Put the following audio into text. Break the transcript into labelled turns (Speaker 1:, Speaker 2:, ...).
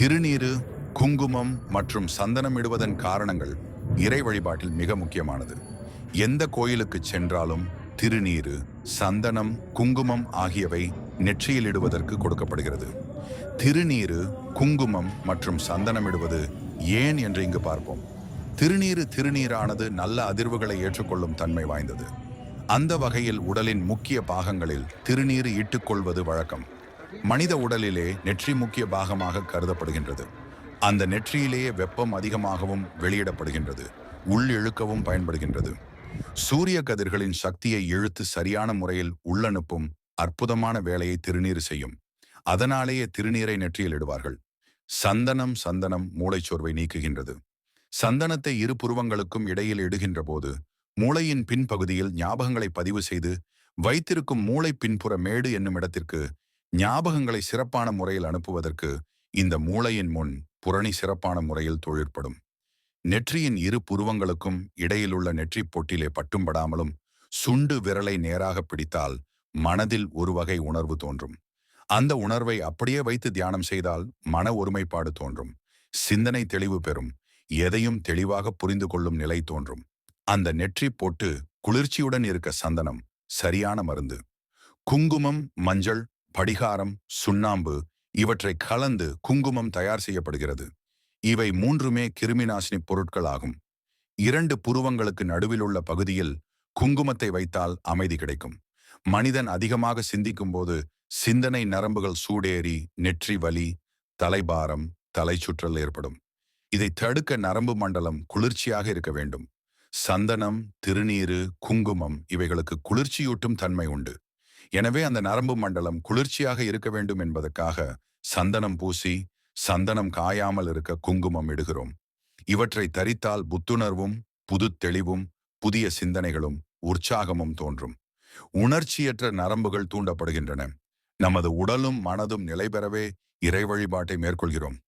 Speaker 1: திருநீரு குங்குமம் மற்றும் சந்தனம் இடுவதன் காரணங்கள் இறை வழிபாட்டில் மிக முக்கியமானது எந்த கோயிலுக்கு சென்றாலும் திருநீரு சந்தனம் குங்குமம் ஆகியவை நெற்றியில் இடுவதற்கு கொடுக்கப்படுகிறது திருநீரு குங்குமம் மற்றும் சந்தனம் இடுவது ஏன் என்று இங்கு பார்ப்போம் திருநீரு திருநீரானது நல்ல அதிர்வுகளை ஏற்றுக்கொள்ளும் தன்மை வாய்ந்தது அந்த வகையில் உடலின் முக்கிய பாகங்களில் திருநீர் இட்டுக்கொள்வது வழக்கம் மனித உடலிலே நெற்றி முக்கிய பாகமாக கருதப்படுகின்றது அந்த நெற்றியிலேயே வெப்பம் அதிகமாகவும் வெளியிடப்படுகின்றது உள் இழுக்கவும் பயன்படுகின்றது சூரிய கதிர்களின் சக்தியை இழுத்து சரியான முறையில் உள்ளனுப்பும் அற்புதமான வேலையை திருநீர் செய்யும் அதனாலேயே திருநீரை நெற்றியில் இடுவார்கள் சந்தனம் சந்தனம் மூளைச்சோர்வை நீக்குகின்றது சந்தனத்தை இரு புருவங்களுக்கும் இடையில் இடுகின்ற போது மூளையின் பின்பகுதியில் ஞாபகங்களை பதிவு செய்து வைத்திருக்கும் மூளை பின்புற மேடு என்னும் இடத்திற்கு ஞாபகங்களை சிறப்பான முறையில் அனுப்புவதற்கு இந்த மூளையின் முன் புரணி சிறப்பான முறையில் தொழிற்படும் நெற்றியின் இரு புருவங்களுக்கும் இடையிலுள்ள நெற்றி போட்டிலே பட்டும்படாமலும் சுண்டு விரலை நேராக பிடித்தால் மனதில் ஒரு வகை உணர்வு தோன்றும் அந்த உணர்வை அப்படியே வைத்து தியானம் செய்தால் மன ஒருமைப்பாடு தோன்றும் சிந்தனை தெளிவு பெறும் எதையும் தெளிவாக புரிந்து கொள்ளும் நிலை தோன்றும் அந்த நெற்றி போட்டு குளிர்ச்சியுடன் இருக்க சந்தனம் சரியான மருந்து குங்குமம் மஞ்சள் படிகாரம் சுண்ணாம்பு இவற்றை கலந்து குங்குமம் தயார் செய்யப்படுகிறது இவை மூன்றுமே கிருமி நாசினி பொருட்களாகும் இரண்டு புருவங்களுக்கு நடுவில் உள்ள பகுதியில் குங்குமத்தை வைத்தால் அமைதி கிடைக்கும் மனிதன் அதிகமாக சிந்திக்கும் போது சிந்தனை நரம்புகள் சூடேறி நெற்றி வலி தலைபாரம் தலை சுற்றல் ஏற்படும் இதை தடுக்க நரம்பு மண்டலம் குளிர்ச்சியாக இருக்க வேண்டும் சந்தனம் திருநீரு குங்குமம் இவைகளுக்கு குளிர்ச்சியூட்டும் தன்மை உண்டு எனவே அந்த நரம்பு மண்டலம் குளிர்ச்சியாக இருக்க வேண்டும் என்பதற்காக சந்தனம் பூசி சந்தனம் காயாமல் இருக்க குங்குமம் இடுகிறோம் இவற்றை தரித்தால் புத்துணர்வும் புது தெளிவும் புதிய சிந்தனைகளும் உற்சாகமும் தோன்றும் உணர்ச்சியற்ற நரம்புகள் தூண்டப்படுகின்றன நமது உடலும் மனதும் நிலை பெறவே இறை வழிபாட்டை மேற்கொள்கிறோம்